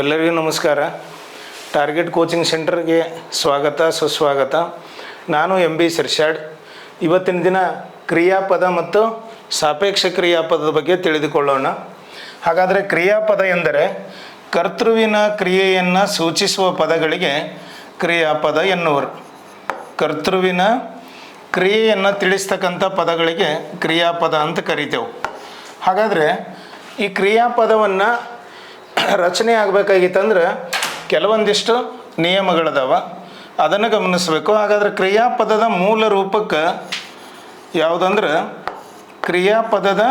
ಎಲ್ಲರಿಗೂ ನಮಸ್ಕಾರ. Target coaching ಸೆಂಟರ್ಗೆ ಸ್ವಾಗತ, ಸುಸ್ವಾಗತ. ನಾನು ಎಂ ಬಿ ಸಿರ್ಷಾಡ್ ಇವತ್ತಿನ ದಿನ ಕ್ರಿಯಾಪದ ಮತ್ತು ಸಾಪೇಕ್ಷ ಕ್ರಿಯಾಪದದ ಬಗ್ಗೆ ತಿಳಿದುಕೊಳ್ಳೋಣ. ಹಾಗಾದರೆ ಕ್ರಿಯಾಪದ ಎಂದರೆ ಕರ್ತೃವಿನ ಕ್ರಿಯೆಯನ್ನು ಸೂಚಿಸುವ ಪದಗಳಿಗೆ ಕ್ರಿಯಾಪದ ಎನ್ನುವರು. ಕರ್ತೃವಿನ ಕ್ರಿಯೆಯನ್ನು ತಿಳಿಸ್ತಕ್ಕಂಥ ಪದಗಳಿಗೆ ಕ್ರಿಯಾಪದ ಅಂತ ಕರಿತೇವೆ. ಹಾಗಾದರೆ ಈ ಕ್ರಿಯಾಪದವನ್ನು ರಚನೆ ಆಗಬೇಕಾಗಿತ್ತಂದ್ರೆ ಕೆಲವೊಂದಿಷ್ಟು ನಿಯಮಗಳದಾವ. ಅದನ್ನು ಗಮನಿಸಬೇಕು. ಹಾಗಾದ್ರೆ ಕ್ರಿಯಾಪದದ ಮೂಲ ರೂಪಕ್ಕೆ ಯಾವುದಂದ್ರೆ ಕ್ರಿಯಾಪದದ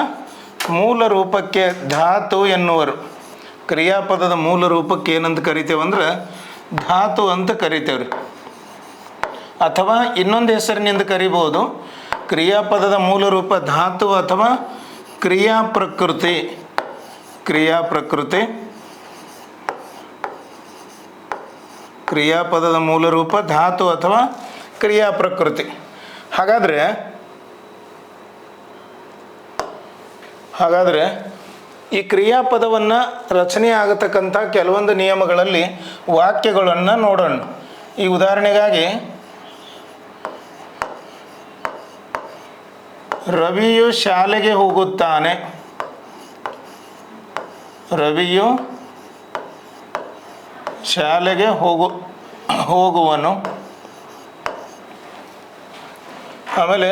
ಮೂಲ ರೂಪಕ್ಕೆ ಧಾತು ಎನ್ನುವರು. ಕ್ರಿಯಾಪದದ ಮೂಲ ರೂಪಕ್ಕೆ ಏನಂತ ಕರಿತೇವಂದ್ರೆ ಧಾತು ಅಂತ ಕರಿತೇವ್ರಿ. ಅಥವಾ ಇನ್ನೊಂದು ಹೆಸರಿನಿಂದ ಕರಿಬೋದು. ಕ್ರಿಯಾಪದದ ಮೂಲ ರೂಪ ಧಾತು ಅಥವಾ ಕ್ರಿಯಾ ಪ್ರಕೃತಿ ಕ್ರಿಯಾ ಪ್ರಕೃತಿ ಕ್ರಿಯಾಪದದ ಮೂಲ ರೂಪ ಧಾತು ಅಥವಾ ಕ್ರಿಯಾ ಪ್ರಕೃತಿ. ಹಾಗಾದರೆ ಹಾಗಾದರೆ ಈ ಕ್ರಿಯಾಪದವನ್ನು ರಚನೆ ಆಗತಕ್ಕಂಥ ಕೆಲವೊಂದು ನಿಯಮಗಳಲ್ಲಿ ವಾಕ್ಯಗಳನ್ನು ನೋಡೋಣ. ಈ ಉದಾಹರಣೆಗಾಗಿ, ರವಿಯು ಶಾಲೆಗೆ ಹೋಗುತ್ತಾನೆ. ರವಿಯು ಶಾಲೆಗೆ ಹೋಗು ಹೋಗುವನು. ಆಮೇಲೆ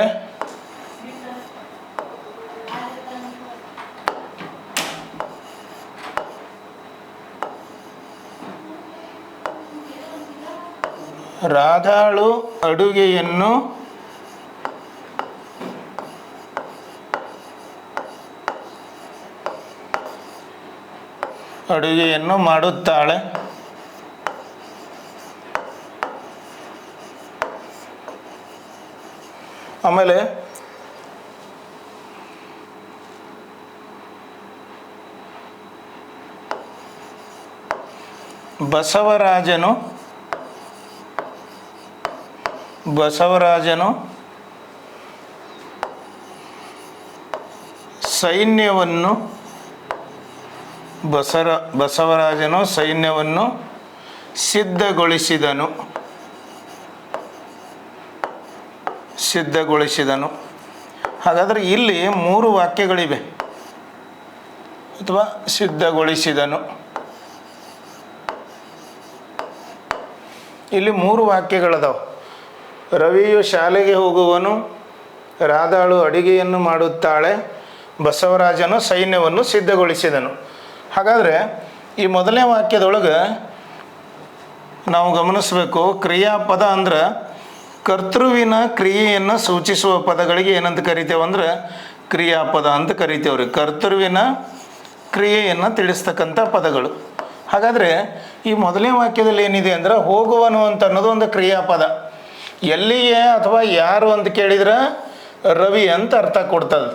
ರಾಧಾಳು ಅಡುಗೆಯನ್ನು ಅಡುಗೆಯನ್ನು ಮಾಡುತ್ತಾಳೆ. ಆಮೇಲೆ ಬಸವರಾಜನು ಬಸವರಾಜನು ಸೈನ್ಯವನ್ನು ಬಸರ ಬಸವರಾಜನು ಸೈನ್ಯವನ್ನು ಸಿದ್ಧಗೊಳಿಸಿದನು. ಸಿದ್ಧಗೊಳಿಸಿದನು. ಹಾಗಾದರೆ ಇಲ್ಲಿ ಮೂರು ವಾಕ್ಯಗಳಿವೆ. ಅಥವಾ ಸಿದ್ಧಗೊಳಿಸಿದನು. ಇಲ್ಲಿ ಮೂರು ವಾಕ್ಯಗಳದಾವೆ. ರವಿಯು ಶಾಲೆಗೆ ಹೋಗುವನು, ರಾಧಾಳು ಅಡಿಗೆಯನ್ನು ಮಾಡುತ್ತಾಳೆ, ಬಸವರಾಜನು ಸೈನ್ಯವನ್ನು ಸಿದ್ಧಗೊಳಿಸಿದನು. ಹಾಗಾದರೆ ಈ ಮೊದಲನೇ ವಾಕ್ಯದೊಳಗೆ ನಾವು ಗಮನಿಸಬೇಕು, ಕ್ರಿಯಾಪದ ಅಂದ್ರೆ ಕರ್ತೃವಿನ ಕ್ರಿಯೆಯನ್ನು ಸೂಚಿಸುವ ಪದಗಳಿಗೆ ಏನಂತ ಕರಿತೇವೆ ಅಂದ್ರೆ ಕ್ರಿಯಾಪದ ಅಂತ ಕರಿತೇವ್ರಿ ಕರ್ತೃವಿನ ಕ್ರಿಯೆಯನ್ನು ತಿಳಿಸ್ತಕ್ಕಂಥ ಪದಗಳು. ಹಾಗಾದರೆ ಈ ಮೊದಲನೇ ವಾಕ್ಯದಲ್ಲಿ ಏನಿದೆ ಅಂದ್ರೆ ಹೋಗುವನು ಅಂತ ಅನ್ನೋದು ಒಂದು ಕ್ರಿಯಾಪದ. ಎಲ್ಲಿಗೆ ಅಥವಾ ಯಾರು ಅಂತ ಕೇಳಿದ್ರೆ ರವಿ ಅಂತ ಅರ್ಥ ಕೊಡ್ತದೆ.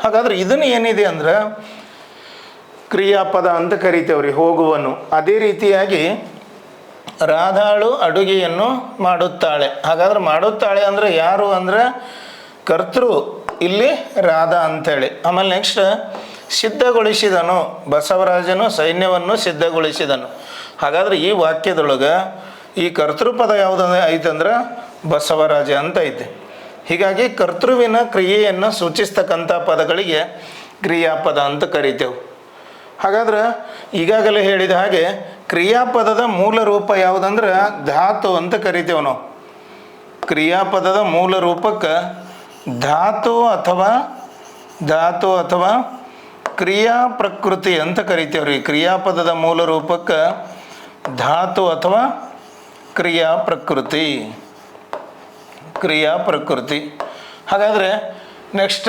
ಹಾಗಾದ್ರೆ ಇದನ್ನು ಏನಿದೆ ಅಂದ್ರೆ ಕ್ರಿಯಾಪದ ಅಂತ ಕರಿತೇವ್ರಿ ಹೋಗುವನು. ಅದೇ ರೀತಿಯಾಗಿ ರಾಧಾಳು ಅಡುಗೆಯನ್ನು ಮಾಡುತ್ತಾಳೆ. ಹಾಗಾದ್ರೆ ಮಾಡುತ್ತಾಳೆ ಅಂದರೆ ಯಾರು ಅಂದರೆ ಕರ್ತೃ. ಇಲ್ಲಿ ರಾಧಾ ಅಂತೇಳಿ. ಆಮೇಲೆ ನೆಕ್ಸ್ಟ್ ಸಿದ್ಧಗೊಳಿಸಿದನು. ಬಸವರಾಜನು ಸೈನ್ಯವನ್ನು ಸಿದ್ಧಗೊಳಿಸಿದನು. ಹಾಗಾದ್ರೆ ಈ ವಾಕ್ಯದೊಳಗೆ ಈ ಕರ್ತೃಪದ ಯಾವುದು ಐತಂದ್ರೆ ಬಸವರಾಜ ಅಂತ ಐತೆ. ಹೀಗಾಗಿ ಕರ್ತೃವಿನ ಕ್ರಿಯೆಯನ್ನು ಸೂಚಿಸ್ತಕ್ಕಂಥ ಪದಗಳಿಗೆ ಕ್ರಿಯಾಪದ ಅಂತ ಕರಿತೇವೆ. ಹಾಗಾದ್ರೆ ಈಗಾಗಲೇ ಹೇಳಿದ ಹಾಗೆ ಕ್ರಿಯಾಪದದ ಮೂಲ ರೂಪ ಯಾವುದಂದ್ರೆ ಧಾತು ಅಂತ ಕರಿತೇವೆ ನಾವು. ಕ್ರಿಯಾಪದದ ಮೂಲ ರೂಪಕ್ಕೆ ಧಾತು ಅಥವಾ ಧಾತು ಅಥವಾ ಕ್ರಿಯಾ ಪ್ರಕೃತಿ ಅಂತ ಕರಿತೇವ್ರಿ ಕ್ರಿಯಾಪದದ ಮೂಲ ರೂಪಕ್ಕೆ ಧಾತು ಅಥವಾ ಕ್ರಿಯಾ ಪ್ರಕೃತಿ. ಕ್ರಿಯಾ ಪ್ರಕೃತಿ. ಹಾಗಾದರೆ ನೆಕ್ಸ್ಟ್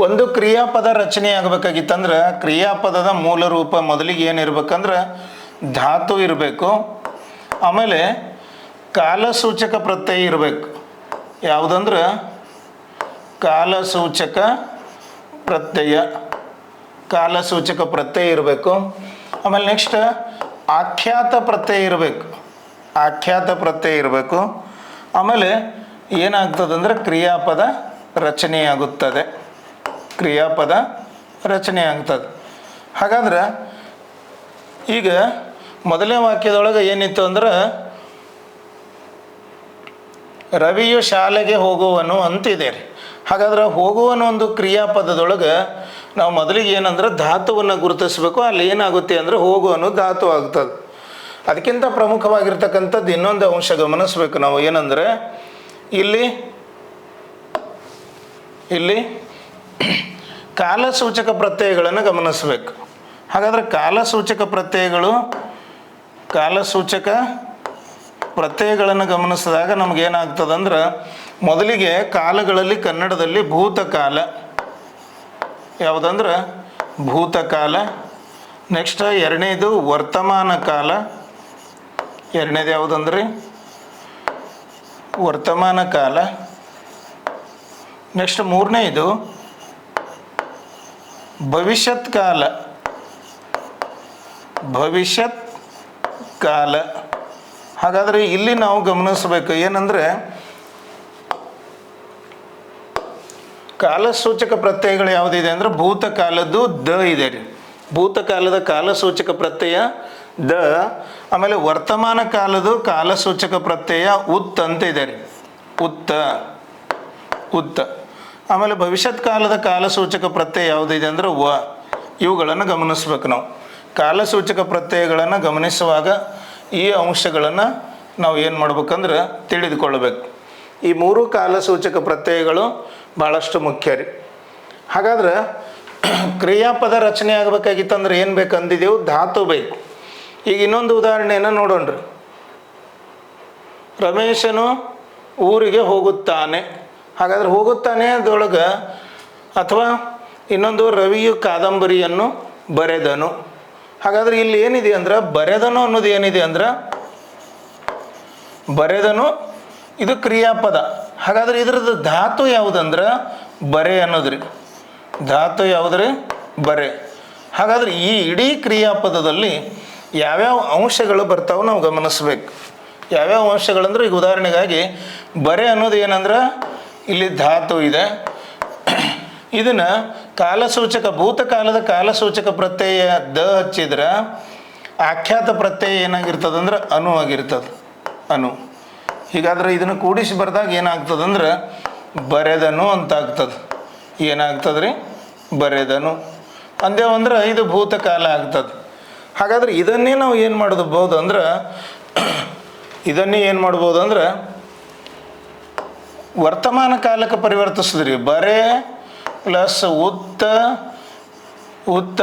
ಒಂದು ಕ್ರಿಯಾಪದ ರಚನೆ ಆಗಬೇಕಾಗಿತ್ತಂದ್ರೆ ಕ್ರಿಯಾಪದದ ಮೂಲ ರೂಪ ಮೊದಲಿಗೆ ಏನಿರ್ಬೇಕಂದ್ರೆ ಧಾತು ಇರಬೇಕು, ಆಮೇಲೆ ಕಾಲಸೂಚಕ ಪ್ರತ್ಯಯ ಇರಬೇಕು. ಯಾವುದಂದ್ರೆ? ಕಾಲಸೂಚಕ ಪ್ರತ್ಯಯ. ಕಾಲಸೂಚಕ ಪ್ರತ್ಯಯ ಇರಬೇಕು. ಆಮೇಲೆ ನೆಕ್ಸ್ಟ್ ಆಖ್ಯಾತ ಪ್ರತ್ಯಯ ಇರಬೇಕು. ಆಖ್ಯಾತ ಪ್ರತ್ಯಯ ಇರಬೇಕು. ಆಮೇಲೆ ಏನಾಗ್ತದಂದ್ರೆ ಕ್ರಿಯಾಪದ ರಚನೆಯಾಗುತ್ತದೆ. ಕ್ರಿಯಾಪದ ರಚನೆ ಆಗ್ತದೆ. ಹಾಗಾದ್ರೆ ಈಗ ಮೊದಲನೇ ವಾಕ್ಯದೊಳಗೆ ಏನಿತ್ತು ಅಂದ್ರೆ, ರವಿಯು ಶಾಲೆಗೆ ಹೋಗುವನು ಅಂತಿದೆ ರೀ. ಹಾಗಾದ್ರೆ ಹೋಗುವನು ಒಂದು ಕ್ರಿಯಾಪದದೊಳಗೆ ನಾವು ಮೊದಲಿಗೆ ಏನಂದ್ರೆ ಧಾತುವನ್ನು ಗುರುತಿಸಬೇಕು, ಅಲ್ಲಿ ಏನಾಗುತ್ತೆ ಅಂದ್ರೆ ಹೋಗುವನು ಧಾತು ಆಗ್ತದೆ. ಅದಕ್ಕಿಂತ ಪ್ರಮುಖವಾಗಿರ್ತಕ್ಕಂಥದ್ದು ಇನ್ನೊಂದು ಅಂಶ ಗಮನಿಸ್ಬೇಕು ನಾವು ಏನಂದ್ರೆ, ಇಲ್ಲಿ ಇಲ್ಲಿ ಕಾಲಸೂಚಕ ಪ್ರತ್ಯಯಗಳನ್ನು ಗಮನಿಸಬೇಕು. ಹಾಗಾದರೆ ಕಾಲಸೂಚಕ ಪ್ರತ್ಯಯಗಳು ಕಾಲಸೂಚಕ ಪ್ರತ್ಯಯಗಳನ್ನು ಗಮನಿಸಿದಾಗ ನಮಗೇನಾಗ್ತದಂದ್ರೆ ಮೊದಲಿಗೆ ಕಾಲಗಳಲ್ಲಿ ಕನ್ನಡದಲ್ಲಿ ಭೂತಕಾಲ. ಯಾವುದಂದ್ರೆ? ಭೂತಕಾಲ. ನೆಕ್ಸ್ಟ್ ಎರಡನೇದು ವರ್ತಮಾನ ಕಾಲ. ಎರಡನೇದು ಯಾವುದಂದ್ರಿ? ವರ್ತಮಾನ ಕಾಲ. ನೆಕ್ಸ್ಟ್ ಮೂರನೇದು ಭವಿಷ್ಯತ್ ಕಾಲ. ಭವಿಷ್ಯತ್ ಕಾಲ. ಹಾಗಾದರೆ ಇಲ್ಲಿ ನಾವು ಗಮನಿಸಬೇಕು ಏನಂದರೆ, ಕಾಲಸೂಚಕ ಪ್ರತ್ಯಯಗಳು ಯಾವುದಿದೆ ಅಂದರೆ ಭೂತಕಾಲದ್ದು ದ ಇದೆ ರೀ. ಭೂತಕಾಲದ ಕಾಲಸೂಚಕ ಪ್ರತ್ಯಯ ದ, ಆಮೇಲೆ ವರ್ತಮಾನ ಕಾಲದ್ದು ಕಾಲಸೂಚಕ ಪ್ರತ್ಯಯ ಉತ್ ಅಂತ ಇದೆ ರೀ. ಉತ್ತ ಉತ್ತ. ಆಮೇಲೆ ಭವಿಷ್ಯತ್ ಕಾಲದ ಕಾಲಸೂಚಕ ಪ್ರತ್ಯಯ ಯಾವುದಿದೆ ಅಂದರೆ ವ. ಇವುಗಳನ್ನು ಗಮನಿಸ್ಬೇಕು ನಾವು. ಕಾಲಸೂಚಕ ಪ್ರತ್ಯಯಗಳನ್ನು ಗಮನಿಸುವಾಗ ಈ ಅಂಶಗಳನ್ನು ನಾವು ಏನು ಮಾಡ್ಬೇಕಂದ್ರೆ ತಿಳಿದುಕೊಳ್ಳಬೇಕು. ಈ ಮೂರು ಕಾಲಸೂಚಕ ಪ್ರತ್ಯಯಗಳು ಭಾಳಷ್ಟು ಮುಖ್ಯ ರೀ. ಹಾಗಾದ್ರೆ ಕ್ರಿಯಾಪದ ರಚನೆ ಆಗಬೇಕಾಗಿತ್ತಂದ್ರೆ ಏನು ಬೇಕು ಅಂದಿದ್ದೆವು ಧಾತು ಬೇಕು. ಈಗ ಇನ್ನೊಂದು ಉದಾಹರಣೆಯನ್ನು ನೋಡೋಣ್ರಿ. ರಮೇಶನು ಊರಿಗೆ ಹೋಗುತ್ತಾನೆ. ಹಾಗಾದ್ರೆ ಹೋಗುತ್ತಾನೆ ಅದೊಳಗೆ ಅಥವಾ ಇನ್ನೊಂದು ರವಿಯು ಕಾದಂಬರಿಯನ್ನು ಬರೆದನು. ಹಾಗಾದ್ರೆ ಇಲ್ಲಿ ಏನಿದೆ ಅಂದ್ರೆ, ಬರೆದನು ಅನ್ನೋದು ಏನಿದೆ ಅಂದ್ರೆ, ಬರೆದನು ಇದು ಕ್ರಿಯಾಪದ. ಹಾಗಾದ್ರೆ ಇದ್ರದ್ದು ಧಾತು ಯಾವುದಂದ್ರೆ, ಬರೆ ಅನ್ನೋದ್ರಿ. ಧಾತು ಯಾವುದ್ರಿ? ಬರೆ. ಹಾಗಾದ್ರೆ ಈ ಇಡೀ ಕ್ರಿಯಾಪದದಲ್ಲಿ ಯಾವ್ಯಾವ ಅಂಶಗಳು ಬರ್ತಾವೆ ನಾವು ಗಮನಿಸ್ಬೇಕು. ಯಾವ್ಯಾವ ಅಂಶಗಳಂದ್ರೆ ಈಗ ಉದಾಹರಣೆಗಾಗಿ, ಬರೆ ಅನ್ನೋದು ಏನಂದ್ರೆ ಇಲ್ಲಿ ಧಾತು ಇದೆ. ಇದನ್ನು ಕಾಲಸೂಚಕ, ಭೂತಕಾಲದ ಕಾಲಸೂಚಕ ಪ್ರತ್ಯಯ ದ ಹಚ್ಚಿದ್ರೆ, ಆಖ್ಯಾತ ಪ್ರತ್ಯಯ ಏನಾಗಿರ್ತದೆ ಅಂದ್ರೆ ಅನು ಆಗಿರ್ತದೆ. ಅನು. ಹೀಗಾದ್ರೆ ಇದನ್ನು ಕೂಡಿಸಿ ಬರೆದಾಗ ಏನಾಗ್ತದಂದ್ರೆ ಬರೆದನು ಅಂತ ಆಗ್ತದೆ ಏನಾಗ್ತದೆ ರೀ ಬರೆದನು ಅಂದೇವಂದ್ರೆ ಇದು ಭೂತಕಾಲ ಆಗ್ತದೆ. ಹಾಗಾದ್ರೆ ಇದನ್ನೇ ನಾವು ಏನು ಮಾಡಬಹುದು ಅಂದ್ರೆ, ಇದನ್ನೇ ಏನು ಮಾಡ್ಬೋದು ಅಂದ್ರೆ ವರ್ತಮಾನ ಕಾಲಕ್ಕೆ ಪರಿವರ್ತಿಸಿದ್ರಿ. ಬರೆ ಪ್ಲಸ್ ಉತ್ತ ಉತ್ತ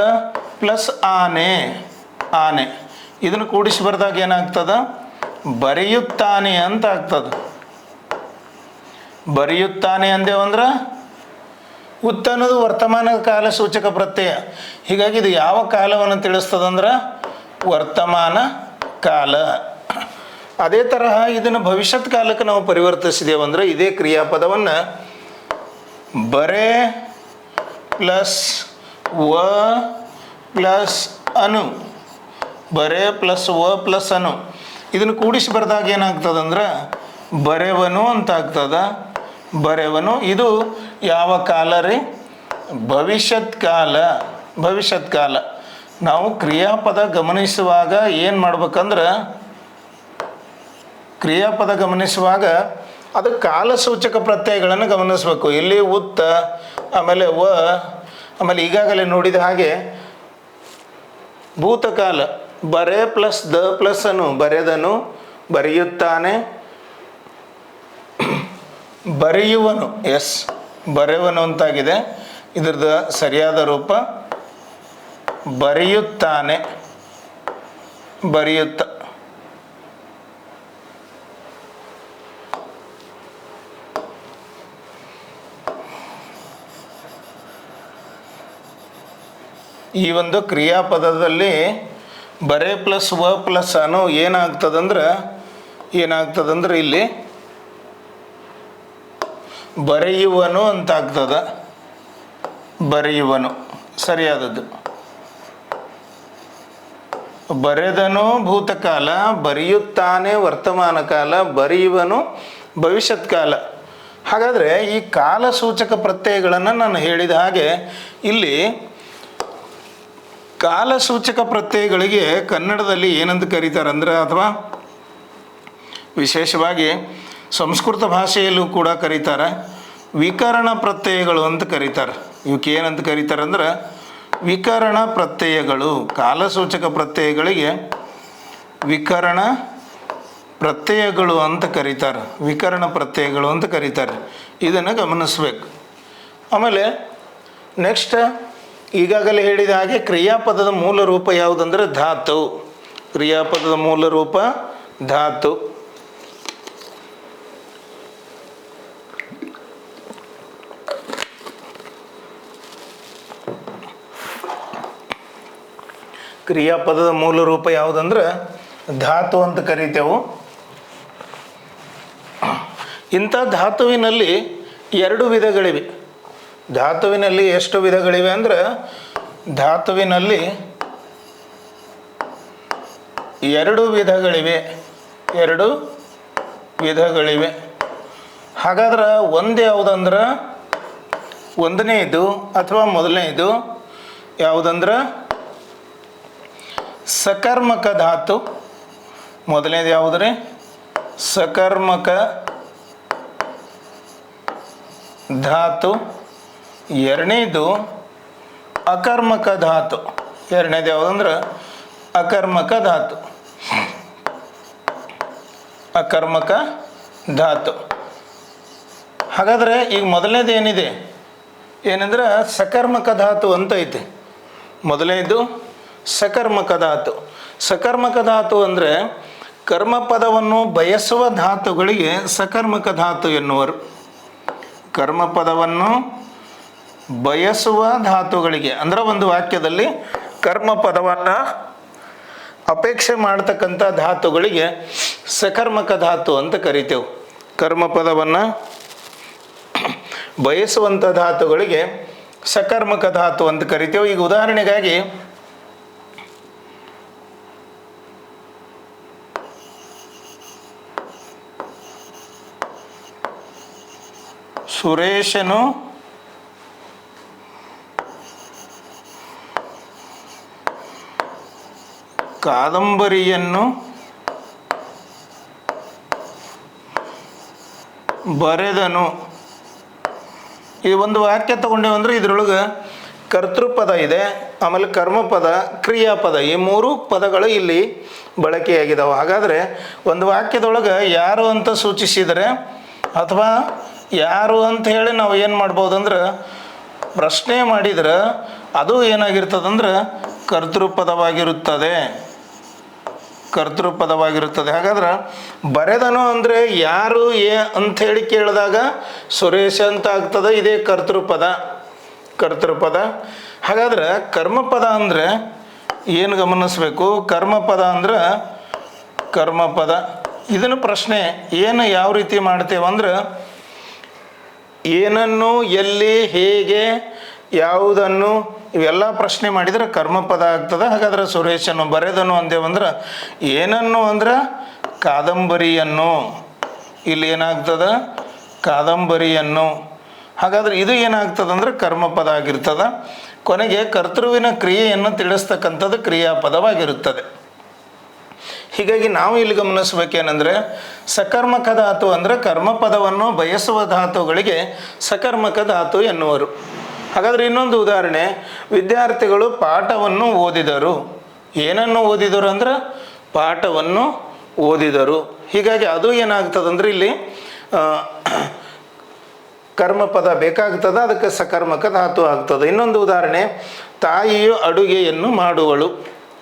ಪ್ಲಸ್ ಆನೆ ಆನೆ. ಇದನ್ನು ಕೂಡಿಸಿ ಬರೆದಾಗ ಏನಾಗ್ತದ? ಬರೆಯುತ್ತಾನೆ ಅಂತ ಆಗ್ತದ. ಬರೆಯುತ್ತಾನೆ ಅಂದೇವಂದ್ರೆ ಉತ್ತ ಅನ್ನೋದು ವರ್ತಮಾನ ಕಾಲ ಸೂಚಕ ಪ್ರತ್ಯಯ. ಹೀಗಾಗಿ ಇದು ಯಾವ ಕಾಲವನ್ನು ತಿಳಿಸ್ತದಂದ್ರೆ ವರ್ತಮಾನ ಕಾಲ. ಅದೇ ತರಹ ಇದನ್ನು ಭವಿಷ್ಯತ್ ಕಾಲಕ್ಕೆ ನಾವು ಪರಿವರ್ತಿಸಿದೆವು ಅಂದ್ರೆ ಇದೇ ಕ್ರಿಯಾಪದವನ್ನು ಬರೆ ಪ್ಲಸ್ ವ ಪ್ಲಸ್ ಅನು. ಬರೆ ಪ್ಲಸ್ ವ ಪ್ಲಸ್ ಅನು. ಇದನ್ನು ಕೂಡಿಸಿ ಬರೆದಾಗ ಏನಾಗ್ತದಂದ್ರೆ ಬರೆವನು ಅಂತ ಆಗ್ತದ ಬರೆವನು, ಇದು ಯಾವ ಕಾಲ ರೀ? ಭವಿಷ್ಯತ್ ಕಾಲ. ಭವಿಷ್ಯತ್ ಕಾಲ. ನಾವು ಕ್ರಿಯಾಪದ ಗಮನಿಸುವಾಗ ಏನು ಮಾಡ್ಬೇಕಂದ್ರೆ ಕ್ರಿಯಾಪದ ಗಮನಿಸುವಾಗ ಅದು ಕಾಲಸೂಚಕ ಪ್ರತ್ಯಯಗಳನ್ನು ಗಮನಿಸಬೇಕು. ಇಲ್ಲಿ ಉತ್ತ, ಆಮೇಲೆ ವ, ಆಮೇಲೆ ಈಗಾಗಲೇ ನೋಡಿದ ಹಾಗೆ ಭೂತಕಾಲ, ಬರೆ ಪ್ಲಸ್ ದ ಪ್ಲಸ್ ಅನ್ನು ಬರೆದನು, ಬರೆಯುತ್ತಾನೆ. ಬರೆಯುವನು, ಎಸ್, ಬರೆಯುವನು ಅಂತಾಗಿದೆ. ಇದರದ ಸರಿಯಾದ ರೂಪ, ಬರೆಯುತ್ತಾನೆ. ಬರೆಯುತ್ತ ಈ ಒಂದು ಕ್ರಿಯಾಪದದಲ್ಲಿ ಬರೆ ಪ್ಲಸ್ ವ ಪ್ಲಸ್ ಅನು ಏನಾಗ್ತದಂದ್ರೆ ಏನಾಗ್ತದಂದ್ರೆ ಇಲ್ಲಿ ಬರೆಯುವನು ಅಂತ ಆಗ್ತದ ಬರೆಯುವನು, ಸರಿಯಾದದ್ದು. ಬರೆದನು ಭೂತಕಾಲ, ಬರೆಯುತ್ತಾನೆ ವರ್ತಮಾನ ಕಾಲ, ಬರೆಯುವನು ಭವಿಷ್ಯತ್ ಕಾಲ. ಹಾಗಾದರೆ ಈ ಕಾಲಸೂಚಕ ಪ್ರತ್ಯಯಗಳನ್ನು ನಾನು ಹೇಳಿದ ಹಾಗೆ ಇಲ್ಲಿ ಕಾಲಸೂಚಕ ಪ್ರತ್ಯಯಗಳಿಗೆ ಕನ್ನಡದಲ್ಲಿ ಏನಂತ ಕರೀತಾರೆ ಅಂದ್ರೆ ಅಥವಾ ವಿಶೇಷವಾಗಿ ಸಂಸ್ಕೃತ ಭಾಷೆಯಲ್ಲೂ ಕೂಡ ಕರೀತಾರೆ. ವಿಕರಣ ಪ್ರತ್ಯಯಗಳು ಅಂತ ಕರೀತಾರೆ. ಇವಕ್ಕೆ ಏನಂತ ಕರೀತಾರೆ ಅಂದ್ರೆ ವಿಕರಣ ಪ್ರತ್ಯಯಗಳು, ಕಾಲಸೂಚಕ ಪ್ರತ್ಯಯಗಳಿಗೆ ವಿಕರಣ ಪ್ರತ್ಯಯಗಳು ಅಂತ ಕರೀತಾರೆ. ವಿಕರಣ ಪ್ರತ್ಯಯಗಳು ಅಂತ ಕರೀತಾರೆ. ಇದನ್ನು ಗಮನಿಸ್ಬೇಕು. ಆಮೇಲೆ ನೆಕ್ಸ್ಟ್ ಈಗಾಗಲೇ ಹೇಳಿದ ಹಾಗೆ ಕ್ರಿಯಾಪದದ ಮೂಲ ರೂಪ ಯಾವುದಂದ್ರೆ ಧಾತು. ಕ್ರಿಯಾಪದದ ಮೂಲ ರೂಪ ಧಾತು. ಕ್ರಿಯಾಪದದ ಮೂಲ ರೂಪ ಯಾವುದಂದ್ರೆ ಧಾತು ಅಂತ ಕರಿತೇವೆ. ಇಂಥ ಧಾತುವಿನಲ್ಲಿ ಎರಡು ವಿಧಗಳಿವೆ. ಧಾತುವಿನಲ್ಲಿ ಎಷ್ಟು ವಿಧಗಳಿವೆ ಅಂದ್ರೆ ಧಾತುವಿನಲ್ಲಿ ಎರಡು ವಿಧಗಳಿವೆ. ಎರಡು ವಿಧಗಳಿವೆ. ಹಾಗಾದ್ರೆ ಒಂದು ಯಾವುದಂದ್ರೆ ಒಂದನೇದು ಅಥವಾ ಮೊದಲನೇದು ಯಾವುದಂದ್ರೆ ಸಕರ್ಮಕ ಧಾತು. ಮೊದಲನೇದು ಯಾವುದ್ರಿ? ಸಕರ್ಮಕ ಧಾತು. ಎರಡನೇದು ಅಕರ್ಮಕ ಧಾತು. ಎರಡನೇದು ಯಾವುದಂದ್ರೆ ಅಕರ್ಮಕ ಧಾತು. ಅಕರ್ಮಕ ಧಾತು. ಹಾಗಾದರೆ ಈಗ ಮೊದಲನೇದು ಏನಿದೆ? ಏನಂದ್ರೆ ಸಕರ್ಮಕ ಧಾತು ಅಂತ ಐತೆ. ಮೊದಲನೇದು ಸಕರ್ಮಕ ಧಾತು. ಸಕರ್ಮಕ ಧಾತು ಅಂದರೆ ಕರ್ಮಪದವನ್ನು ಬಯಸುವ ಧಾತುಗಳಿಗೆ ಸಕರ್ಮಕ ಧಾತು ಎನ್ನುವರು. ಕರ್ಮಪದವನ್ನು ಬಯಸುವ ಧಾತುಗಳಿಗೆ, ಅಂದ್ರೆ ಒಂದು ವಾಕ್ಯದಲ್ಲಿ ಕರ್ಮ ಪದವನ್ನು ಅಪೇಕ್ಷೆ ಮಾಡ್ತಕ್ಕಂಥ ಧಾತುಗಳಿಗೆ ಸಕರ್ಮಕ ಧಾತು ಅಂತ ಕರಿತೇವೆ. ಕರ್ಮ ಪದವನ್ನು ಬಯಸುವಂಥ ಧಾತುಗಳಿಗೆ ಸಕರ್ಮಕ ಧಾತು ಅಂತ ಕರಿತೇವೆ. ಈಗ ಉದಾಹರಣೆಗಾಗಿ ಸುರೇಶನು ಕಾದಂಬರಿಯನ್ನು ಬರೆದನು. ಈ ಒಂದು ವಾಕ್ಯ ಅಂದ್ರೆ ಇದ್ರೊಳಗೆ ಕರ್ತೃಪದ ಇದೆ, ಆಮೇಲೆ ಕರ್ಮಪದ, ಕ್ರಿಯಾಪದ, ಈ ಮೂರು ಪದಗಳು ಇಲ್ಲಿ ಬಳಕೆಯಾಗಿದ್ದಾವೆ ಹಾಗಾದರೆ ಒಂದು ವಾಕ್ಯದೊಳಗೆ ಯಾರು ಅಂತ ಸೂಚಿಸಿದರೆ ಅಥವಾ ಯಾರು ಅಂತ ಹೇಳಿ ನಾವು ಏನು ಮಾಡ್ಬೋದು ಅಂದ್ರೆ ಪ್ರಶ್ನೆ ಮಾಡಿದ್ರೆ ಅದು ಏನಾಗಿರ್ತದಂದ್ರೆ ಕರ್ತೃಪದವಾಗಿರುತ್ತದೆ. ಕರ್ತೃಪದವಾಗಿರುತ್ತದೆ ಹಾಗಾದ್ರೆ ಬರೆದನು ಅಂದರೆ ಯಾರು ಏ ಅಂಥೇಳಿ ಕೇಳಿದಾಗ ಸುರೇಶ ಅಂತ ಆಗ್ತದೆ, ಇದೇ ಕರ್ತೃಪದ ಕರ್ತೃಪದ ಹಾಗಾದ್ರೆ ಕರ್ಮಪದ ಅಂದರೆ ಏನು ಗಮನಿಸ್ಬೇಕು? ಕರ್ಮಪದ ಅಂದ್ರೆ ಕರ್ಮಪದ ಇದನ್ನು ಪ್ರಶ್ನೆ, ಏನು ಯಾವ ರೀತಿ ಮಾಡ್ತೇವೆ ಅಂದ್ರೆ, ಏನನ್ನು, ಎಲ್ಲಿ, ಹೇಗೆ ಯಾವುದನ್ನು ಇವೆಲ್ಲ ಪ್ರಶ್ನೆ ಮಾಡಿದರೆ ಕರ್ಮಪದ ಆಗ್ತದೆ. ಹಾಗಾದ್ರೆ ಸುರೇಶನು ಬರೆದನು ಅಂದೇವಂದ್ರೆ ಏನನ್ನು ಅಂದ್ರೆ? ಕಾದಂಬರಿಯನ್ನು. ಇಲ್ಲಿ ಏನಾಗ್ತದ? ಕಾದಂಬರಿಯನ್ನು. ಹಾಗಾದ್ರೆ ಇದು ಏನಾಗ್ತದೆ ಅಂದ್ರೆ ಕರ್ಮಪದ ಆಗಿರ್ತದ. ಕೊನೆಗೆ ಕರ್ತೃವಿನ ಕ್ರಿಯೆಯನ್ನು ತಿಳಿಸ್ತಕ್ಕಂಥದ್ದು ಕ್ರಿಯಾಪದವಾಗಿರುತ್ತದೆ. ಹೀಗಾಗಿ ನಾವು ಇಲ್ಲಿ ಗಮನಿಸ್ಬೇಕೇನೆಂದರೆ, ಸಕರ್ಮಕ ಧಾತು ಅಂದರೆ ಕರ್ಮಪದವನ್ನು ಬಯಸುವ ಧಾತುಗಳಿಗೆ ಸಕರ್ಮಕ ಧಾತು ಎನ್ನುವರು. ಹಾಗಾದರೆ ಇನ್ನೊಂದು ಉದಾಹರಣೆ. ವಿದ್ಯಾರ್ಥಿಗಳು ಪಾಠವನ್ನು ಓದಿದರು. ಏನನ್ನು ಓದಿದರು ಅಂದ್ರೆ? ಪಾಠವನ್ನು ಓದಿದರು. ಹೀಗಾಗಿ ಅದು ಏನಾಗ್ತದಂದ್ರೆ ಇಲ್ಲಿ ಕರ್ಮ ಪದ ಬೇಕಾಗ್ತದೆ, ಅದಕ್ಕೆ ಸಕರ್ಮಕ ಧಾತು ಆಗ್ತದೆ. ಇನ್ನೊಂದು ಉದಾಹರಣೆ, ತಾಯಿಯು ಅಡುಗೆಯನ್ನು ಮಾಡುವಳು.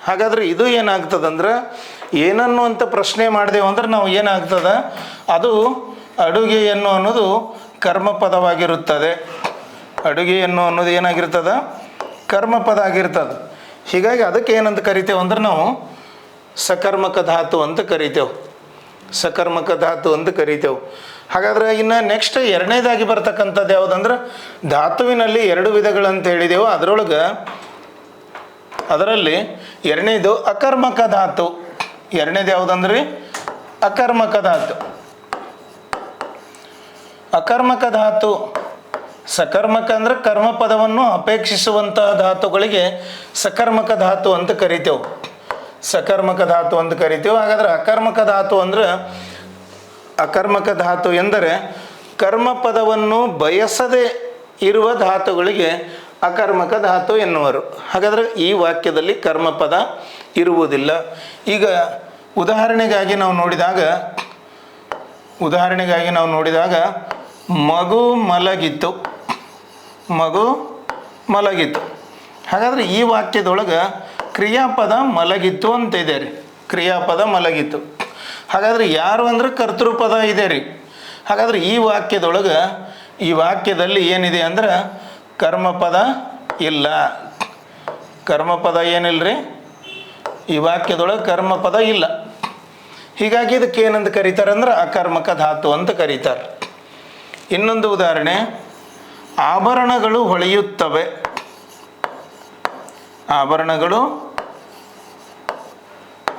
ಹಾಗಾದ್ರೆ ಇದು ಏನಾಗ್ತದಂದ್ರೆ, ಏನನ್ನು ಅಂತ ಪ್ರಶ್ನೆ ಮಾಡಿದೆವು ಅಂದ್ರೆ ನಾವು ಏನಾಗ್ತದ? ಅದು ಅಡುಗೆಯನ್ನು ಅನ್ನೋದು ಕರ್ಮಪದವಾಗಿರುತ್ತದೆ. ಅಡುಗೆಯನ್ನು ಅನ್ನೋದು ಏನಾಗಿರ್ತದ? ಕರ್ಮಪದ ಆಗಿರ್ತದ. ಹೀಗಾಗಿ ಅದಕ್ಕೆ ಏನಂತ ಕರಿತೇವೆ ಅಂದ್ರೆ ನಾವು ಸಕರ್ಮಕ ಧಾತು ಅಂತ ಕರಿತೇವೆ. ಸಕರ್ಮಕ ಧಾತು ಅಂತ ಕರಿತೇವೆ. ಹಾಗಾದ್ರೆ ಇನ್ನು ನೆಕ್ಸ್ಟ್ ಎರಡನೇದಾಗಿ ಬರ್ತಕ್ಕಂಥದ್ದು ಯಾವುದಂದ್ರೆ ಧಾತುವಿನಲ್ಲಿ ಎರಡು ವಿಧಗಳಂತ ಹೇಳಿದೆವು. ಅದರೊಳಗೆ ಅದರಲ್ಲಿ ಎರಡನೇದು ಅಕರ್ಮಕ ಧಾತು. ಎರಡನೇದು ಯಾವುದಂದ್ರೆ ಅಕರ್ಮಕ ಧಾತು. ಅಕರ್ಮಕ ಧಾತು ಸಕರ್ಮಕ ಅಂದ್ರೆ ಕರ್ಮಪದವನ್ನು ಅಪೇಕ್ಷಿಸುವಂತಹ ಧಾತುಗಳಿಗೆ ಸಕರ್ಮಕ ಧಾತು ಅಂತ ಕರಿತೇವೆ. ಸಕರ್ಮಕ ಧಾತು ಅಂತ ಕರಿತೇವೆ. ಹಾಗಾದ್ರೆ ಅಕರ್ಮಕ ಧಾತು ಅಂದ್ರೆ ಅಕರ್ಮಕ ಧಾತು ಎಂದರೆ ಕರ್ಮ ಪದವನ್ನು ಬಯಸದೆ ಇರುವ ಧಾತುಗಳಿಗೆ ಅಕರ್ಮಕ ಧಾತು ಎನ್ನುವರು. ಹಾಗಾದ್ರೆ ಈ ವಾಕ್ಯದಲ್ಲಿ ಕರ್ಮಪದ ಇರುವುದಿಲ್ಲ. ಈಗ ಉದಾಹರಣೆಗಾಗಿ ನಾವು ನೋಡಿದಾಗ, ಉದಾಹರಣೆಗಾಗಿ ನಾವು ನೋಡಿದಾಗ ಮಗು ಮಲಗಿತ್ತು ಮಗು ಮಲಗಿತ್ತು ಹಾಗಾದರೆ ಈ ವಾಕ್ಯದೊಳಗೆ ಕ್ರಿಯಾಪದ ಮಲಗಿತ್ತು ಅಂತ ಇದೆ ರೀ. ಕ್ರಿಯಾಪದ ಮಲಗಿತ್ತು. ಹಾಗಾದ್ರೆ ಯಾರು ಅಂದ್ರೆ ಕರ್ತೃಪದ ಇದೆ ರೀ. ಹಾಗಾದ್ರೆ ಈ ವಾಕ್ಯದೊಳಗೆ ಈ ವಾಕ್ಯದಲ್ಲಿ ಏನಿದೆ ಅಂದ್ರೆ ಕರ್ಮಪದ ಇಲ್ಲ. ಕರ್ಮಪದ ಏನಿಲ್ರಿ? ಈ ವಾಕ್ಯದೊಳಗೆ ಕರ್ಮಪದ ಇಲ್ಲ. ಹೀಗಾಗಿ ಇದಕ್ಕೆ ಏನಂತ ಕರೀತಾರೆ ಅಂದ್ರೆ ಅಕರ್ಮಕ ಧಾತು ಅಂತ ಕರೀತಾರೆ. ಇನ್ನೊಂದು ಉದಾಹರಣೆ. ಆಭರಣಗಳು ಹೊಳೆಯುತ್ತವೆ. ಆಭರಣಗಳು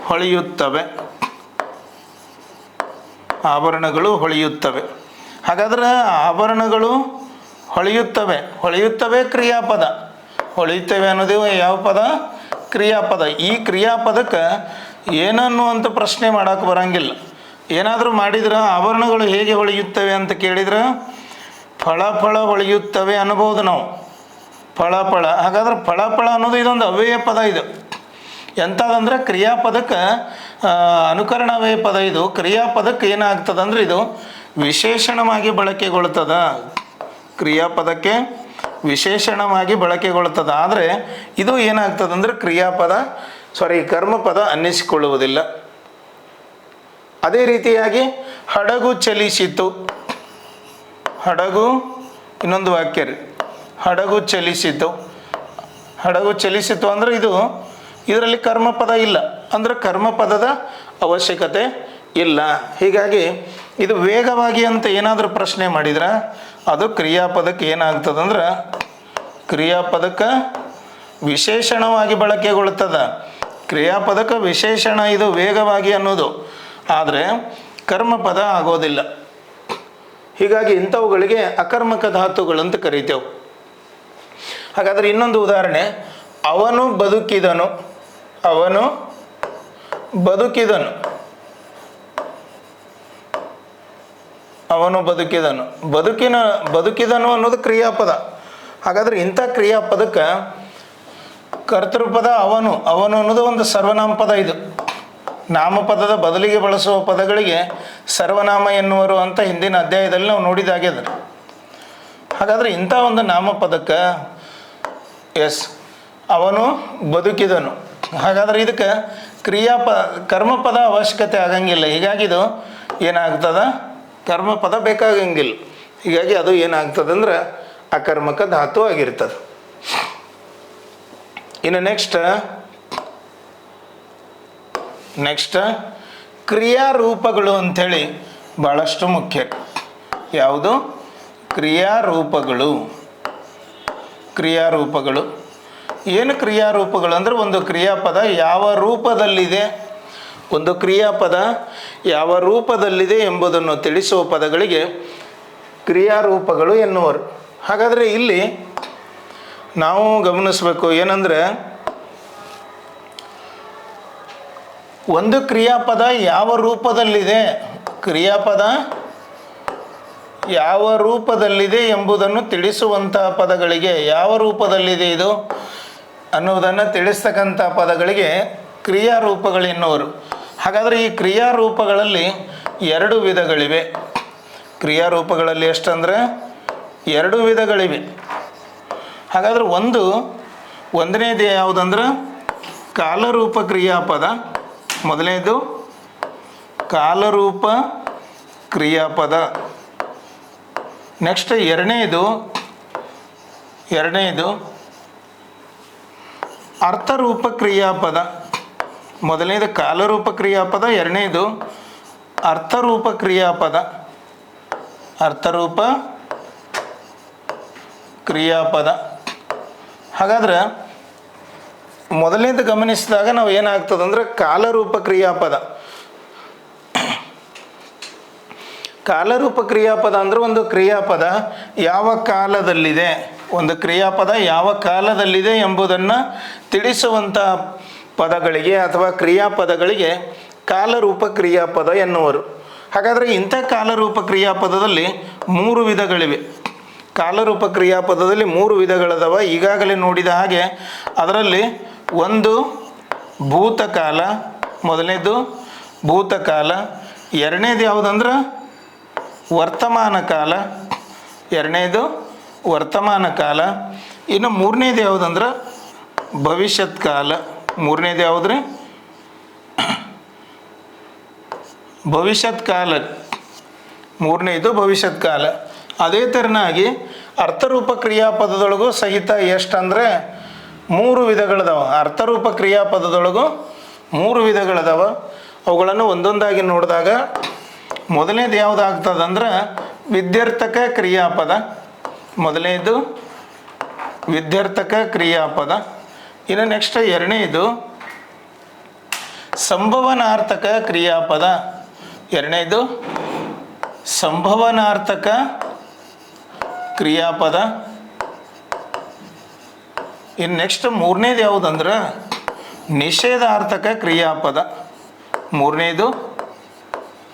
ಹೊಳೆಯುತ್ತವೆ. ಆಭರಣಗಳು ಹೊಳೆಯುತ್ತವೆ. ಹಾಗಾದ್ರೆ ಆಭರಣಗಳು ಹೊಳೆಯುತ್ತವೆ. ಹೊಳೆಯುತ್ತವೆ ಕ್ರಿಯಾಪದ. ಹೊಳೆಯುತ್ತವೆ ಅನ್ನೋದು ಯಾವ ಪದ? ಕ್ರಿಯಾಪದ. ಈ ಕ್ರಿಯಾಪದಕ್ಕೆ ಏನನ್ನು ಅಂತ ಪ್ರಶ್ನೆ ಮಾಡೋಕೆ ಬರಂಗಿಲ್ಲ. ಏನಾದರೂ ಮಾಡಿದ್ರೆ ಆಭರಣಗಳು ಹೇಗೆ ಹೊಳೆಯುತ್ತವೆ ಅಂತ ಕೇಳಿದ್ರೆ ಫಳ ಫಳ ಹೊಳೆಯುತ್ತವೆ ಅನ್ಬೋದು ನಾವು. ಫಳಫಳ ಫಳ ಹಾಗಾದ್ರೆ ಫಳಫಳ ಫಳ ಅನ್ನೋದು ಇದೊಂದು ಅವ್ಯಯ ಪದ ಇದು. ಎಂಥದಂದ್ರೆ ಕ್ರಿಯಾಪದಕ್ಕೆ ಅನುಕರಣ ಅವ್ಯಯ ಪದ ಇದು. ಕ್ರಿಯಾಪದಕ್ಕೆ ಏನಾಗ್ತದೆ ಅಂದ್ರೆ ಇದು ವಿಶೇಷಣವಾಗಿ ಬಳಕೆಗೊಳ್ತದ. ಕ್ರಿಯಾಪದಕ್ಕೆ ವಿಶೇಷಣವಾಗಿ ಬಳಕೆಗೊಳ್ತದ. ಆದರೆ ಇದು ಏನಾಗ್ತದೆ ಅಂದ್ರೆ ಕ್ರಿಯಾಪದ ಸಾರಿ ಕರ್ಮಪದ ಅನ್ನಿಸಿಕೊಳ್ಳುವುದಿಲ್ಲ. ಅದೇ ರೀತಿಯಾಗಿ ಹಡಗು ಚಲಿಸಿತು. ಹಡಗು, ಇನ್ನೊಂದು ವಾಕ್ಯ ರೀ. ಹಡಗು ಚಲಿಸಿತು. ಹಡಗು ಚಲಿಸಿತು ಅಂದ್ರೆ ಇದು ಇದರಲ್ಲಿ ಕರ್ಮಪದ ಇಲ್ಲ. ಅಂದ್ರೆ ಕರ್ಮಪದದ ಅವಶ್ಯಕತೆ ಇಲ್ಲ. ಹೀಗಾಗಿ ಇದು ವೇಗವಾಗಿ ಅಂತ ಏನಾದರೂ ಪ್ರಶ್ನೆ ಮಾಡಿದ್ರೆ ಅದು ಕ್ರಿಯಾಪದಕ್ಕೆ ಏನಾಗ್ತದಂದ್ರೆ ಕ್ರಿಯಾಪದಕ್ಕೆ ವಿಶೇಷಣವಾಗಿ ಬಳಕೆಗೊಳ್ತದ. ಕ್ರಿಯಾಪದಕ್ಕೆ ವಿಶೇಷಣ ಇದು ವೇಗವಾಗಿ ಅನ್ನೋದು. ಆದರೆ ಕರ್ಮಪದ ಆಗೋದಿಲ್ಲ. ಹೀಗಾಗಿ ಇಂಥವುಗಳಿಗೆ ಅಕರ್ಮಕ ಅಂತ ಕರಿತೇವೆ. ಹಾಗಾದ್ರೆ ಇನ್ನೊಂದು ಉದಾಹರಣೆ, ಅವನು ಬದುಕಿದನು ಅವನು ಬದುಕಿದನು ಅವನು ಬದುಕಿದನು. ಬದುಕಿನ, ಬದುಕಿದನು ಅನ್ನೋದು ಕ್ರಿಯಾಪದ. ಹಾಗಾದ್ರೆ ಇಂಥ ಕ್ರಿಯಾಪದಕ್ಕೆ ಕರ್ತೃಪದ ಅವನು ಅವನು ಅನ್ನೋದು ಒಂದು ಸರ್ವನಾಮ ಪದ ಇದು. ನಾಮಪದದ ಬದಲಿಗೆ ಬಳಸುವ ಪದಗಳಿಗೆ ಸರ್ವನಾಮ ಎನ್ನುವರು ಅಂತ ಹಿಂದಿನ ಅಧ್ಯಾಯದಲ್ಲಿ ನಾವು ನೋಡಿದಾಗ್ಯದ ಹಾಗಾದ್ರೆ ಇಂಥ ಒಂದು ನಾಮಪದಕ್ಕೆ ಎಸ್, ಅವನು ಬದುಕಿದನು. ಹಾಗಾದ್ರೆ ಇದಕ್ಕೆ ಕ್ರಿಯಾಪ, ಕರ್ಮಪದ ಅವಶ್ಯಕತೆ ಆಗಂಗಿಲ್ಲ. ಹೀಗಾಗಿ ಇದು ಏನಾಗ್ತದ? ಕರ್ಮಪದ ಬೇಕಾಗಂಗಿಲ್ಲ. ಹೀಗಾಗಿ ಅದು ಏನಾಗ್ತದೆ ಅಂದ್ರೆ ಅಕರ್ಮಕ ಧಾತು ಆಗಿರ್ತದೆ. ಇನ್ನು ನೆಕ್ಸ್ಟ್ ನೆಕ್ಸ್ಟ್ ಕ್ರಿಯಾರೂಪಗಳು ಅಂಥೇಳಿ ಭಾಳಷ್ಟು ಮುಖ್ಯ. ಯಾವುದು? ಕ್ರಿಯಾರೂಪಗಳು. ಕ್ರಿಯಾರೂಪಗಳು. ಏನು ಕ್ರಿಯಾರೂಪಗಳು ಅಂದರೆ ಒಂದು ಕ್ರಿಯಾಪದ ಯಾವ ರೂಪದಲ್ಲಿದೆ? ಒಂದು ಕ್ರಿಯಾಪದ ಯಾವ ರೂಪದಲ್ಲಿದೆ ಎಂಬುದನ್ನು ತಿಳಿಸುವ ಪದಗಳಿಗೆ ಕ್ರಿಯಾರೂಪಗಳು ಎನ್ನುವರು. ಹಾಗಾದರೆ ಇಲ್ಲಿ ನಾವು ಗಮನಿಸಬೇಕು ಏನಂದರೆ ಒಂದು ಕ್ರಿಯಾಪದ ಯಾವ ರೂಪದಲ್ಲಿದೆ? ಕ್ರಿಯಾಪದ ಯಾವ ರೂಪದಲ್ಲಿದೆ ಎಂಬುದನ್ನು ತಿಳಿಸುವಂತಹ ಪದಗಳಿಗೆ ಯಾವ ರೂಪದಲ್ಲಿದೆ ಇದು? ಅನ್ನುವುದನ್ನು ತಿಳಿಸ್ತಕ್ಕಂಥ ಪದಗಳಿಗೆ ಕ್ರಿಯಾರೂಪಗಳೆನ್ನುವರು. ಹಾಗಾದರೆ ಈ ಕ್ರಿಯಾರೂಪಗಳಲ್ಲಿ ಎರಡು ವಿಧಗಳಿವೆ. ಕ್ರಿಯಾರೂಪಗಳಲ್ಲಿ ಎಷ್ಟಂದರೆ? ಎರಡು ವಿಧಗಳಿವೆ. ಹಾಗಾದ್ರೆ ಒಂದು, ಒಂದನೇದು ಯಾವುದಂದ್ರೆ? ಕಾಲರೂಪ ಕ್ರಿಯಾಪದ. ಮೊದಲನೇದು ಕಾಲರೂಪ ಕ್ರಿಯಾಪದ. ನೆಕ್ಸ್ಟ್ ಎರಡನೇದು ಎರಡನೇದು ಅರ್ಥರೂಪ ಕ್ರಿಯಾಪದ. ಮೊದಲನೇದು ಕಾಲರೂಪ ಕ್ರಿಯಾಪದ, ಎರಡನೇದು ಅರ್ಥರೂಪ ಕ್ರಿಯಾಪದ. ಅರ್ಥರೂಪ ಕ್ರಿಯಾಪದ. ಹಾಗಾದ್ರೆ ಮೊದಲನೇದು ಗಮನಿಸಿದಾಗ ನಾವು ಏನಾಗ್ತದೆ ಅಂದ್ರೆ ಕಾಲರೂಪ ಕ್ರಿಯಾಪದ. ಕಾಲರೂಪ ಕ್ರಿಯಾಪದ ಅಂದ್ರೆ ಒಂದು ಕ್ರಿಯಾಪದ ಯಾವ ಕಾಲದಲ್ಲಿದೆ, ಒಂದು ಕ್ರಿಯಾಪದ ಯಾವ ಕಾಲದಲ್ಲಿದೆ ಎಂಬುದನ್ನು ತಿಳಿಸುವಂಥ ಪದಗಳಿಗೆ ಅಥವಾ ಕ್ರಿಯಾಪದಗಳಿಗೆ ಕಾಲರೂಪ ಕ್ರಿಯಾಪದ ಎನ್ನುವರು. ಹಾಗಾದರೆ ಇಂಥ ಕಾಲರೂಪ ಕ್ರಿಯಾಪದದಲ್ಲಿ ಮೂರು ವಿಧಗಳಿವೆ. ಕಾಲರೂಪ ಕ್ರಿಯಾಪದದಲ್ಲಿ ಮೂರು ವಿಧಗಳದವ, ಈಗಾಗಲೇ ನೋಡಿದ ಹಾಗೆ ಅದರಲ್ಲಿ ಒಂದು ಭೂತಕಾಲ, ಮೊದಲನೇದು ಭೂತಕಾಲ, ಎರಡನೇದು ಯಾವುದಂದ್ರೆ ವರ್ತಮಾನ ಕಾಲ, ಎರಡನೇದು ವರ್ತಮಾನ ಕಾಲ, ಇನ್ನು ಮೂರನೇದು ಯಾವುದಂದ್ರೆ ಭವಿಷ್ಯತ್ ಕಾಲ, ಮೂರನೇದು ಯಾವುದ್ರಿ? ಭವಿಷ್ಯತ್ ಕಾಲ, ಮೂರನೇದು ಭವಿಷ್ಯತ್ ಕಾಲ. ಅದೇ ಥರನಾಗಿ ಅರ್ಥರೂಪ ಕ್ರಿಯಾಪದದೊಳಗೂ ಸಹಿತ ಎಷ್ಟಂದರೆ ಮೂರು ವಿಧಗಳದಾವ. ಅರ್ಥರೂಪ ಕ್ರಿಯಾಪದದೊಳಗು ಮೂರು ವಿಧಗಳದಾವ. ಅವುಗಳನ್ನು ಒಂದೊಂದಾಗಿ ನೋಡಿದಾಗ ಮೊದಲನೇದು ಯಾವುದಾಗ್ತದಂದ್ರೆ ವಿದ್ಯಾರ್ಥಕ ಕ್ರಿಯಾಪದ. ಮೊದಲನೇದು ವಿದ್ಯಾರ್ಥಕ ಕ್ರಿಯಾಪದ. ಇನ್ನು ನೆಕ್ಸ್ಟ್ ಎರಡನೇದು ಸಂಭವನಾರ್ಥಕ ಕ್ರಿಯಾಪದ. ಎರಡನೇದು ಸಂಭವನಾರ್ಥಕ ಕ್ರಿಯಾಪದ. ಇನ್ನು ನೆಕ್ಸ್ಟ್ ಮೂರನೇದು ಯಾವುದಂದ್ರೆ ನಿಷೇಧಾರ್ಥಕ ಕ್ರಿಯಾಪದ. ಮೂರನೇದು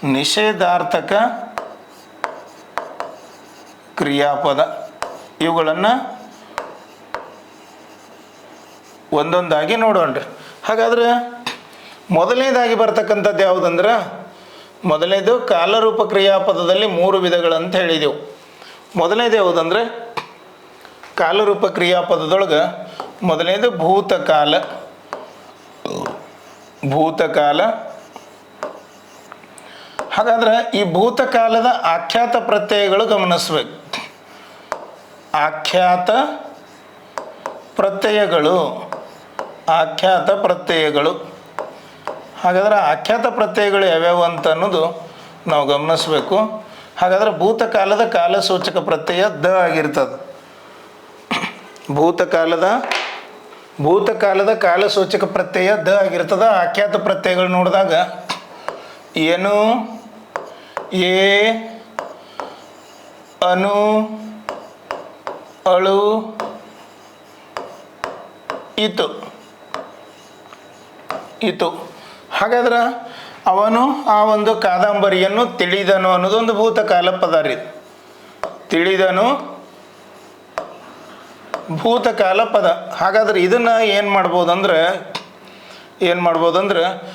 ನಿಷೇಧಾರ್ಥಕ ಕ್ರಿಯಾಪದ. ಇವುಗಳನ್ನು ಒಂದೊಂದಾಗಿ ನೋಡೋಣ ಹಾಗಾದ್ರೆ ಮೊದಲನೇದಾಗಿ ಬರ್ತಕ್ಕಂಥದ್ದು ಯಾವುದಂದ್ರೆ ಮೊದಲನೇದು ಕಾಲರೂಪ ಕ್ರಿಯಾಪದದಲ್ಲಿ ಮೂರು ವಿಧಗಳಂತ ಹೇಳಿದೆವು. ಮೊದಲನೇದು ಯಾವುದಂದ್ರೆ ಕಾಲರೂಪ ಕ್ರಿಯಾಪದದೊಳಗೆ ಮೊದಲನೇದು ಭೂತಕಾಲ ಭೂತಕಾಲ. ಹಾಗಾದ್ರೆ ಈ ಭೂತಕಾಲದ ಆಖ್ಯಾತ ಪ್ರತ್ಯಯಗಳು ಗಮನಿಸ್ಬೇಕು. ಆಖ್ಯಾತ ಪ್ರತ್ಯಯಗಳು ಆಖ್ಯಾತ ಪ್ರತ್ಯಯಗಳು. ಹಾಗಾದ್ರೆ ಆಖ್ಯಾತ ಪ್ರತ್ಯಯಗಳು ಯಾವ್ಯಾವು ಅಂತ ಅನ್ನೋದು ನಾವು ಗಮನಿಸಬೇಕು. ಹಾಗಾದ್ರೆ ಭೂತಕಾಲದ ಕಾಲಸೂಚಕ ಪ್ರತ್ಯಯ ದ ಆಗಿರ್ತದೆ. ಭೂತಕಾಲದ ಭೂತಕಾಲದ ಕಾಲಸೂಚಕ ಪ್ರತ್ಯಯ ದ ಆಗಿರ್ತದ. ಆಖ್ಯಾತ ಪ್ರತ್ಯಯಗಳು ನೋಡಿದಾಗ ಏನು ಏ ಅನು, ಅಳು, ಇತು. ಇತು. ಹಾಗಾದ್ರೆ ಅವನು ಆ ಒಂದು ಕಾದಂಬರಿಯನ್ನು ತಿಳಿದನು ಅನ್ನೋದು ಒಂದು ಭೂತಕಾಲ ಪದ ರೀ. ತಿಳಿದನು ಭೂತಕಾಲ ಪದ. ಹಾಗಾದ್ರೆ ಇದನ್ನು ಏನು ಮಾಡ್ಬೋದಂದ್ರೆ ಏನು ಮಾಡ್ಬೋದಂದ್ರೆ,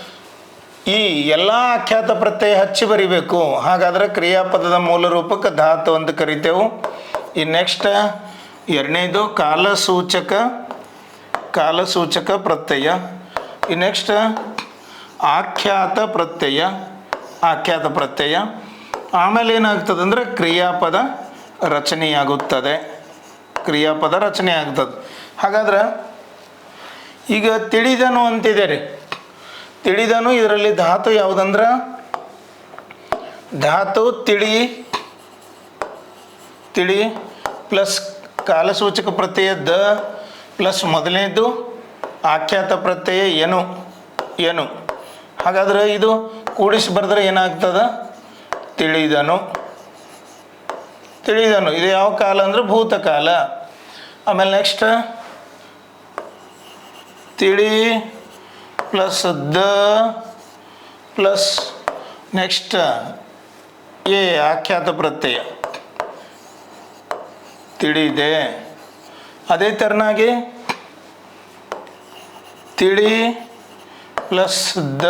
ಈ ಎಲ್ಲ ಆಖ್ಯಾತ ಪ್ರತ್ಯಯ ಹಚ್ಚಿ ಬರಿಬೇಕು. ಹಾಗಾದ್ರೆ ಕ್ರಿಯಾಪದದ ಮೂಲ ರೂಪಕ್ಕೆ ಧಾತು ಅಂತ ಕರಿತೇವೆ. ಈ ನೆಕ್ಸ್ಟ್ ಎರಡನೇದು ಕಾಲಸೂಚಕ ಕಾಲಸೂಚಕ ಪ್ರತ್ಯಯ. ಈ ನೆಕ್ಸ್ಟ್ ಆಖ್ಯಾತ ಪ್ರತ್ಯಯ ಆಖ್ಯಾತ ಪ್ರತ್ಯಯ. ಆಮೇಲೆ ಏನಾಗ್ತದೆ ಅಂದರೆ ಕ್ರಿಯಾಪದ ರಚನೆಯಾಗುತ್ತದೆ. ಕ್ರಿಯಾಪದ ರಚನೆ ಆಗ್ತದೆ. ಹಾಗಾದ್ರೆ ಈಗ ತಿಳಿದನು ಅಂತಿದೆ ರೀ. ತಿಳಿದನು ಇದರಲ್ಲಿ ಧಾತು ಯಾವುದಂದ್ರೆ? ಧಾತು ತಿಳಿ ತಿಳಿ ಪ್ಲಸ್ ಕಾಲಸೂಚಕ ಪ್ರತ್ಯಯ ದ ಪ್ಲಸ್ ಮೊದಲನೇದು ಆಖ್ಯಾತ ಪ್ರತ್ಯಯ ಏನು ಏನು ಹಾಗಾದ್ರೆ ಇದು ಕೂಡಿಸಿ ಬರೆದ್ರೆ ಏನಾಗ್ತದ? ತಿಳಿದನು. ತಿಳಿದನು. ಇದು ಯಾವ ಕಾಲ ಅಂದ್ರೆ ಭೂತಕಾಲ. ಆಮೇಲೆ ನೆಕ್ಸ್ಟ್ ತಿಳಿ ಪ್ಲಸ್ ದ ಪ್ಲಸ್ ನೆಕ್ಸ್ಟ್ ಎ, ಆಖ್ಯಾತ ಪ್ರತ್ಯಯ. ತಿಳಿದೆ. ಅದೇ ಥರನಾಗಿ ತಿಳಿ ಪ್ಲಸ್ ದ